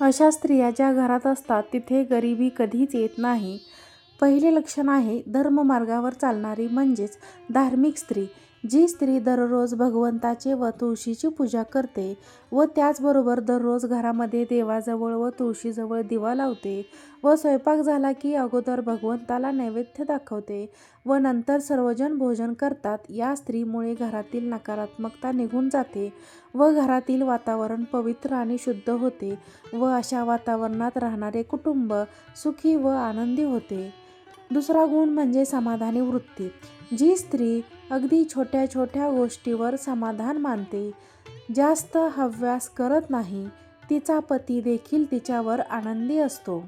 अशा स्त्रिया ज्या घरात असतात तिथे गरिबी कधीच येत नाही. पहिले लक्षण आहे धर्ममार्गावर चालणारी म्हणजेच धार्मिक स्त्री. जी स्त्री दररोज भगवंताचे व तुळशीची पूजा करते व त्याचबरोबर दररोज घरामध्ये देवाजवळ व तुळशीजवळ दिवा लावते व स्वयंपाक झाला की अगोदर भगवंताला नैवेद्य दाखवते व नंतर सर्वजण भोजन करतात या स्त्रीमुळे घरातील नकारात्मकता निघून जाते व घरातील वातावरण पवित्र आणि शुद्ध होते व अशा वातावरणात राहणारे कुटुंब सुखी व आनंदी होते. दुसरा गुण म्हणजे समाधानी वृत्ती. जी स्त्री अगदी छोट्या छोट्या गोष्टीवर समाधान मानते, जास्त हव्यास करत नाही, तिचा पती देखील तिच्यावर आनंदी असतो.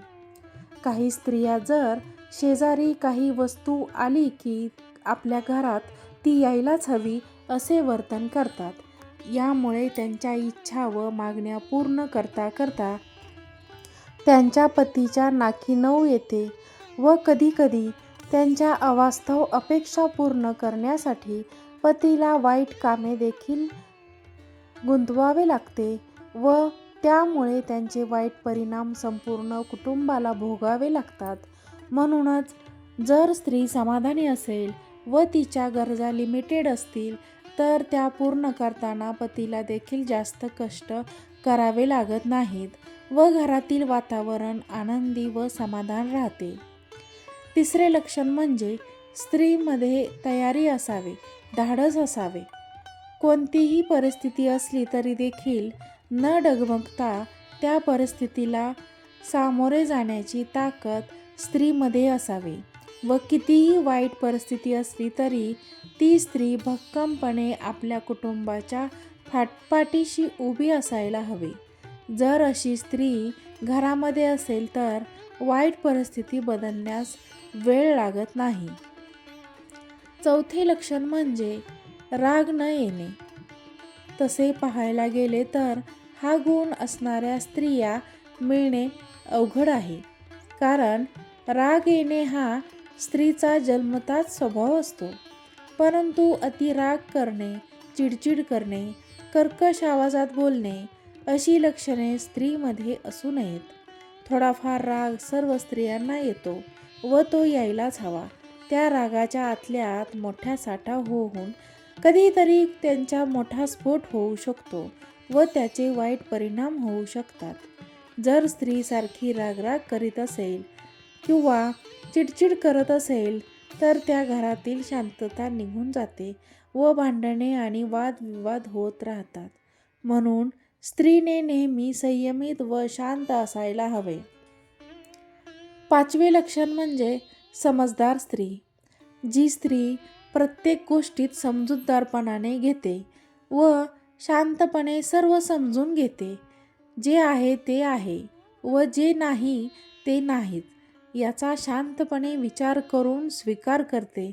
काही स्त्रिया जर शेजारी काही वस्तू आली की आपल्या घरात ती यायलाच हवी असे वर्तन करतात. यामुळे त्यांच्या इच्छा व मागण्या पूर्ण करता करता त्यांच्या पतीच्या नाकी नऊ येते व कधीकधी त्यांच्या अवास्तव अपेक्षा पूर्ण करण्यासाठी पतीला वाईट कामे देखील गुंतवावे लागते व त्यामुळे त्यांचे वाईट परिणाम संपूर्ण कुटुंबाला भोगावे लागतात. म्हणूनच जर स्त्री समाधानी असेल व तिच्या गरजा लिमिटेड असतील तर त्या पूर्ण करताना पतीला देखील जास्त कष्ट करावे लागत नाहीत व घरातील वातावरण आनंदी व समाधान राहते. तिसरे लक्षण म्हणजे स्त्रीमध्ये तयारी असावे, धाडस असावे. कोणतीही परिस्थिती असली तरी देखील न डगमगता त्या परिस्थितीला सामोरे जाण्याची ताकद स्त्रीमध्ये असावी व कितीही वाईट परिस्थिती असली तरी ती स्त्री भक्कमपणे आपल्या कुटुंबाच्या फाटपाटीशी उभी असायला हवी. जर अशी स्त्री घरामध्ये असेल तर वाईट परिस्थिती बदलण्यास वेळ लागत नाही. चौथे लक्षण म्हणजे राग न येणे. तसे पाहायला गेले तर हा गुण असणाऱ्या स्त्रिया मिळणे अवघड आहे. कारण राग येणे हा स्त्रीचा जन्मताच स्वभाव असतो. परंतु अतिराग करणे, चिडचिड करणे, कर्कश आवाजात बोलणे अशी लक्षणे स्त्रीमध्ये असू नयेत. थोडाफार राग सर्व स्त्रियांना येतो व तो यायलाच हवा. त्या रागाच्या आतल्या आत मोठा साठा होऊन कधीतरी त्यांचा मोठा स्फोट होऊ शकतो व त्याचे वाईट परिणाम होऊ शकतात. जर स्त्रीसारखी रागराग करीत असेल किंवा चिडचिड करत असेल तर त्या घरातील शांतता निघून जाते व भांडणे आणि वादविवाद होत राहतात. म्हणून स्त्रीने नेहमी संयमित व शांत असायला हवे. पाचवे लक्षण म्हणजे समजदार स्त्री. जी स्त्री प्रत्येक गोष्टीत समजूतदारपणाने घेते व शांतपणे सर्व समजून घेते. जे आहे ते आहे व जे नाही ते नाहीत याचा शांतपणे विचार करून स्वीकार करते.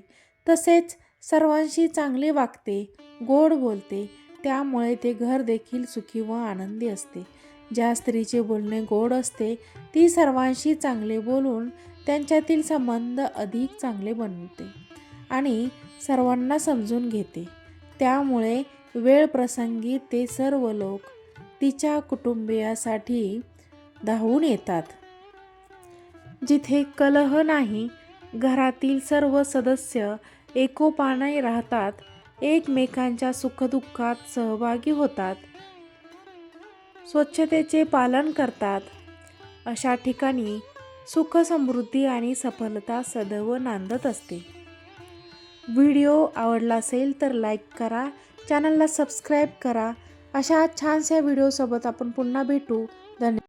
तसेच सर्वांशी चांगले वागते, गोड बोलते त्यामुळे ते घर देखील सुखी व आनंदी असते. ज्या स्त्रीचे बोलणे गोड असते ती सर्वांशी चांगले बोलून त्यांच्यातील संबंध अधिक चांगले बनवते आणि सर्वांना समजून घेते. त्यामुळे वेळ प्रसंगी ते सर्व लोक तिच्या कुटुंबियासाठी धावून येतात. जिथे कलह नाही, घरातील सर्व सदस्य एकोपाने राहतात, एकमेकांच्या सुखदुःखात सहभागी होतात, स्वच्छतेचे पालन करतात अशा ठिकाणी सुख समृद्धी आणि सफलता सदैव नांदत असते. व्हिडिओ आवडला असेल तर लाईक करा, चॅनलला सबस्क्राईब करा. अशा छानशा व्हिडिओसोबत आपण पुन्हा भेटू. धन्यवाद.